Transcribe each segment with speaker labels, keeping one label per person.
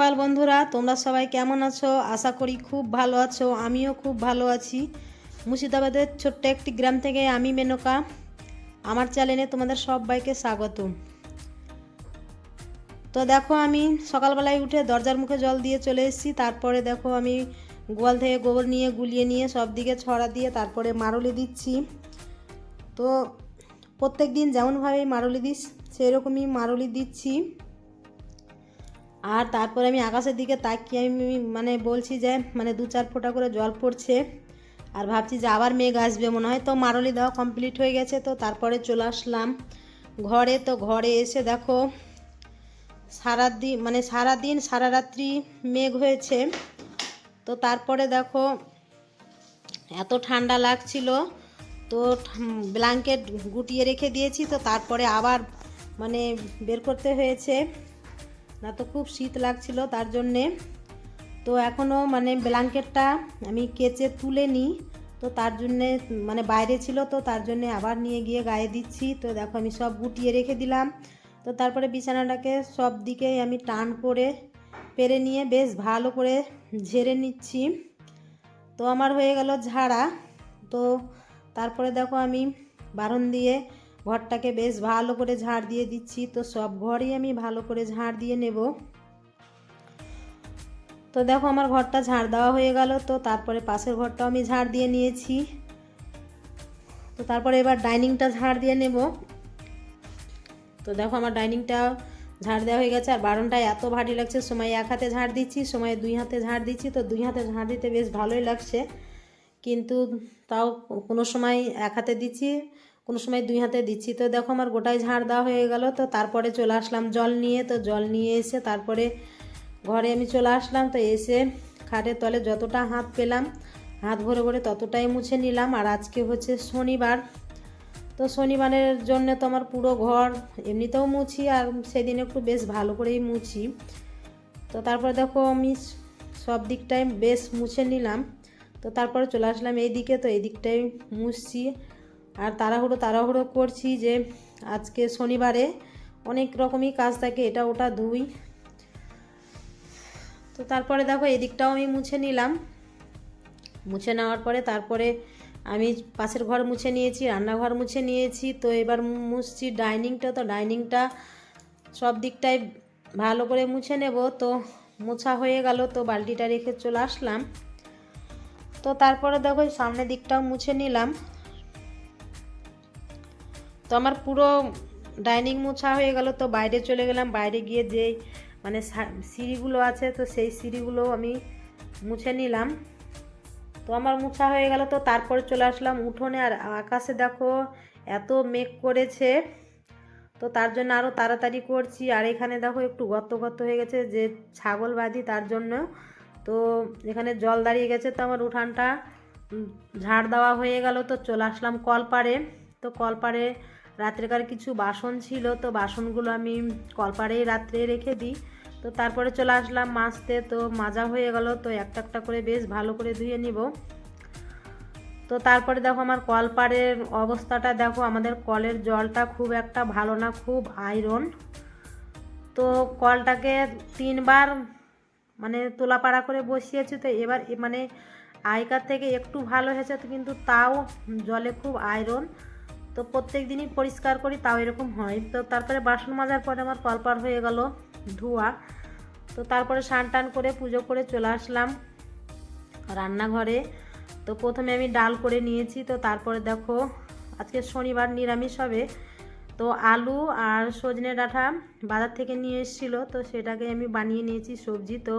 Speaker 1: সকাল বন্ধুরা, তোমরা সবাই কেমন আছো? আশা করি খুব ভালো আছো, আমিও খুব ভালো আছি। মুর্শিদাবাদের ছোট্ট একটি গ্রাম থেকে আমি মেনকা। আমার চ্যানেলে তোমাদের সবাইকে স্বাগত তো দেখো আমি সকালবেলায় উঠে দরজার মুখে জল দিয়ে চলে এসেছি। তারপরে দেখো আমি গোয়াল থেকে গোবর নিয়ে, গুলিয়ে নিয়ে সব দিকে ছড়া দিয়ে তারপরে মারলি দিচ্ছি। তো প্রত্যেক দিন যেমনভাবে মারলি দিস, সেরকমই মারলি দিচ্ছি। আর তারপরে আমি আকাশের দিকে তাকিয়ে আমি মানে বলছি যে মানে দু চার ফোঁটা করে জল পড়ছে। আর ভাবছি যে আবার মেঘ আসবে, মনে হয় তো মারলি দেওয়া কমপ্লিট হয়ে গেছে, তো তারপরে চলে আসলাম ঘরে। তো ঘরে এসে দেখো সারাদিন মানে সারাদিন সারা রাত্রি মেঘ হয়েছে। তো তারপরে দেখো, এত ঠান্ডা লাগছিল, তো ব্ল্যাঙ্কেট গুটিয়ে রেখে দিয়েছি, তো তারপরে আবার মানে বের করতে হয়েছে। না তো খুব শীত লাগছিল তার জন্যে। তো এখনও মানে ব্ল্যাঙ্কেটটা আমি কেচে তুলে নিই তো তার জন্যে মানে বাইরে ছিল তো তার জন্যে আবার নিয়ে গিয়ে গায়ে দিচ্ছি। তো দেখো আমি সব গুটিয়ে রেখে দিলাম। তো তারপরে বিছানাটাকে সব দিকেই আমি টান করে পেরে নিয়ে বেশ ভালো করে ঝেড়ে নিচ্ছি। তো আমার হয়ে গেল ঝাড়া। তো তারপরে দেখো আমি বারণ দিয়ে ঘরটাকে বেশ ভালো করে ঝাড় দিয়ে দিচ্ছি, তো সব ঘরই আমি ভালো করে ঝাড় দিয়ে নেব। তো দেখো আমার ঘরটা ঝাড় দেওয়া হয়ে গেল, তো তারপরে পাশের ঘরটাও আমি ঝাড় দিয়ে নিয়েছি। তো তারপরে এবার ডাইনিংটা ঝাড় দিয়ে নেব। তো দেখো আমার ডাইনিংটা ঝাড় দেওয়া হয়ে গেছে, আর বারণটায় এত ভারী লাগছে, সময় এক হাতে ঝাড় দিচ্ছি, সময় দুই হাতে ঝাড় দিচ্ছি, তো দুই হাতে ঝাড় দিতে বেশ ভালোই লাগছে। কিন্তু তাও কোনো সময় এক হাতে দিচ্ছি কোনো সময় দুই হাতে দিচ্ছি। তো দেখো আমার গোটাই ঝাড় দেওয়া হয়ে গেল। তো তারপরে চলে আসলাম জল নিয়ে। তো জল নিয়ে এসে তারপরে ঘরে আমি চলে আসলাম। তো এসে খাটের তলে যতটা হাত পেলাম, হাত ভরে ভরে ততটাই মুছে নিলাম। আর আজকে হচ্ছে শনিবার। তো শনিবারের জন্য তো আমার পুরো ঘর এমনিতেও মুছি আর সেদিন একটু বেশ ভালো করেই মুছি। তো তারপরে দেখো আমি সব দিকটাই বেশ মুছে নিলাম। তো তারপরে চলে আসলাম এই দিকে তো এই দিকটাই মুছছি। আর তাড়াহুড়ো তাড়াহুড়ো করছি যে আজকে শনিবারে অনেক রকমই কাজ থাকে, এটা ওটা ধুই তো তারপরে দেখো এদিকটাও আমি মুছে নিলাম। মুছে নেওয়ার পরে তারপরে আমি পাশের ঘর মুছে নিয়েছি, রান্নাঘর মুছে নিয়েছি। তো এবার মুছছি ডাইনিংটা, তো ডাইনিংটা সব দিকটাই ভালো করে মুছে নেব। তো মোছা হয়ে গেল, তো বালতিটা রেখে চলে আসলাম। তো তারপরে দেখো সামনের দিকটাও মুছে নিলাম। তো আমার পুরো ডাইনিং মোছা হয়ে গেল, তো বাইরে চলে গেলাম। বাইরে গিয়ে যেই মানে সিঁড়িগুলো আছে, তো সেই সিঁড়িগুলো আমি মুছে নিলাম। তো আমার মুছা হয়ে গেল, তো তারপরে চলে আসলাম উঠোনে। আর আকাশে দেখো এত মেঘ করেছে, তো তার জন্য আরও তাড়াতাড়ি করছি। আর এখানে দেখো একটু গর্ত গর্ত হয়ে গেছে, যে ছাগল বাঁধি তার জন্য। তো এখানে জল দাঁড়িয়ে গেছে, তো আমার উঠানটা ঝাড় দেওয়া হয়ে গেল। তো চলে আসলাম কলপাড়ে। তো কলপাড়ে রাত্রেকার কিছু বাসন ছিল, তো বাসনগুলো আমি কলপাড়েই রাত্রে রেখে দিই। তো তারপরে চলে আসলাম মাজতে, তো মাজা হয়ে গেল, তো একটা একটা করে বেশ ভালো করে ধুয়ে নিব। তো তারপরে দেখো আমার কলপাড়ের অবস্থাটা, দেখো আমাদের কলের জলটা খুব একটা ভালো না, খুব আয়রন। তো কলটাকে তিনবার মানে তোলাপাড়া করে বসিয়েছি, তো এবার মানে আগেকার থেকে একটু ভালো হয়েছে, তো কিন্তু তাও জলে খুব আয়রন। তো প্রত্যেক দিনই পরিষ্কার করি, তাও এরকম হয়। তো তারপরে বাসন মাজার পরে আমার কলপার হয়ে গেল ধোয়া। তো তারপরে স্নান টান করে পুজো করে চলে আসলাম রান্নাঘরে। তো প্রথমে আমি ডাল করে নিয়েছি, তো তারপরে দেখো আজকে শনিবার নিরামিষ হবে। তো আলু আর সজনে ডাঁটা বাজার থেকে নিয়ে এসেছিল, তো সেটাকে আমি বানিয়ে নিয়েছি সবজি। তো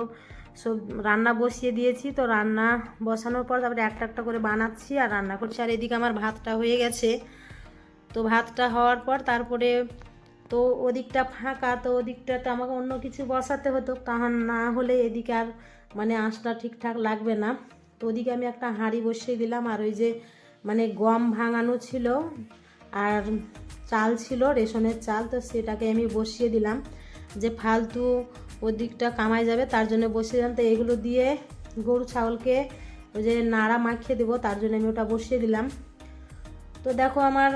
Speaker 1: সব রান্না বসিয়ে দিয়েছি, তো রান্না বসানোর পর তারপরে একটা একটা করে বানাচ্ছি আর রান্না করছি। আর এদিকে আমার ভাতটা হয়ে গেছে। তো ভাতটা হওয়ার পর তারপরে তো ওদিকটা ফাঁকা, তো ওদিকটাতে আমাকে অন্য কিছু বসাতে হতো তাহার না হলে এদিকে আর মানে আঁচটা ঠিকঠাক লাগবে না। তো ওদিকে আমি একটা হাঁড়ি বসিয়ে দিলাম, আর ওই যে মানে গম ভাঙানো ছিল আর চাল ছিল, রেশনের চাল, তো সেটাকে আমি বসিয়ে দিলাম যে ফালতু ওদিকটা কামাই যাবে, তার জন্য বসিয়ে দিলাম। তো এগুলো দিয়ে গরু ছাগলকে ওই যে নাড়া মাখিয়ে দেবো, তার জন্য আমি ওটা বসিয়ে দিলাম। তো দেখো আমার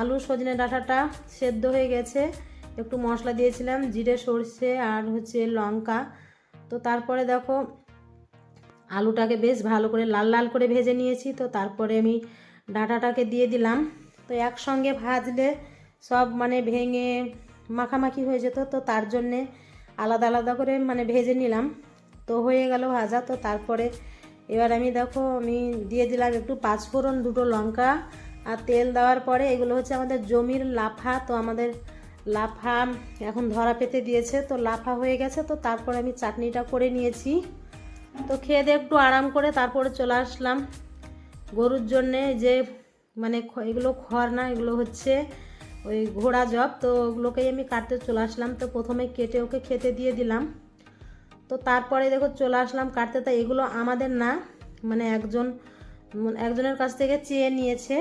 Speaker 1: আলু সজনে ডাঁটাটা সেদ্ধ হয়ে গেছে। একটু মশলা দিয়েছিলাম, জিরে, সর্ষে আর হচ্ছে লঙ্কা। তো তারপরে দেখো, আলুটাকে বেশ ভালো করে লাল লাল করে ভেজে নিয়েছি। তো তারপরে আমি ডাঁটাটাকে দিয়ে দিলাম। তো একসঙ্গে ভাজলে সব মানে ভেঙে মাখামাখি হয়ে যেত। তো তার জন্যে আলাদা আলাদা করে মানে ভেজে নিলাম। তো হয়ে গেল ভাজা। তো তারপরে এবার আমি দেখো, আমি দিয়ে দিলাম একটু পাঁচফোড়ন দুটো লঙ্কা। আর তেল দেওয়ার পরে এগুলো হচ্ছে আমাদের জমির লাফা, তো আমাদের লাফা এখন ধরা পেতে দিয়েছে, তো লাফা হয়ে গেছে, তো তারপরে আমি চাটনিটা করে নিয়েছি। তো খেয়ে দিয়ে একটু আরাম করে তারপরে চলে আসলাম। গরুর জন্যে যে মানে এগুলো খড় না, এগুলো হচ্ছে ওই ঘোড়া জব, তো ওগুলোকেই আমি কাটতে চলে আসলাম। তো প্রথমে কেটে ওকে খেতে দিয়ে দিলাম। তো তারপরে দেখো চলে আসলাম কাটতে, তা এগুলো আমাদের না মানে একজন, একজনের কাছ থেকে চেয়ে নিয়েছে।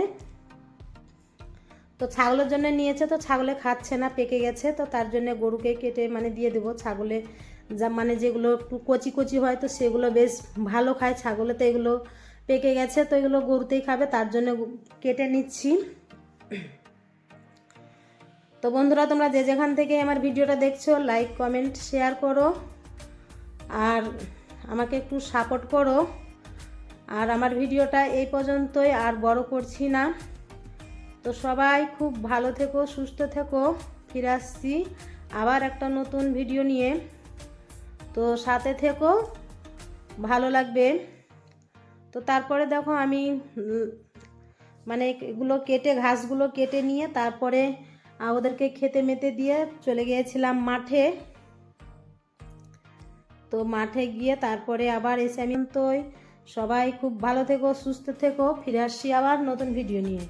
Speaker 1: তো ছাগলের জন্য নিয়েছে তো ছাগলে খাচ্ছে না, পেকে গেছে, তো তার জন্য গরুকে কেটে মানে দিয়ে দেবো। ছাগলে যা মানে যেগুলো একটু কচি কচি হয় তো সেগুলো বেশ ভালো খায়, ছাগলে তো এগুলো পেকে গেছে, তো এগুলো গরুতেই খাবে, তার জন্য কেটে নিচ্ছি। তো বন্ধুরা, তোমরা যে যেখান থেকে আমার ভিডিওটা দেখছ লাইক কমেন্ট শেয়ার করো, আর আমাকে একটু সাপোর্ট করো। আর আমার ভিডিওটা এই পর্যন্তই, আর বড় করছি না। তো সবাই খুব ভালো থেকো, সুস্থ থেকো। ফিরে আসছি আবার একটা নতুন ভিডিও নিয়ে। তো সাথে থেকো, ভালো লাগবে। তো তারপরে দেখো আমি মানে এগুলো কেটে, ঘাসগুলো কেটে নিয়ে তারপরে ওদেরকে খেতে মেতে দিয়ে চলে গিয়েছিলাম মাঠে। তো মাঠে গিয়ে তারপরে আবার এসে আমি তো সবাই খুব ভালো থেকো, সুস্থ থেকো। ফিরে আসছি আবার নতুন ভিডিও নিয়ে।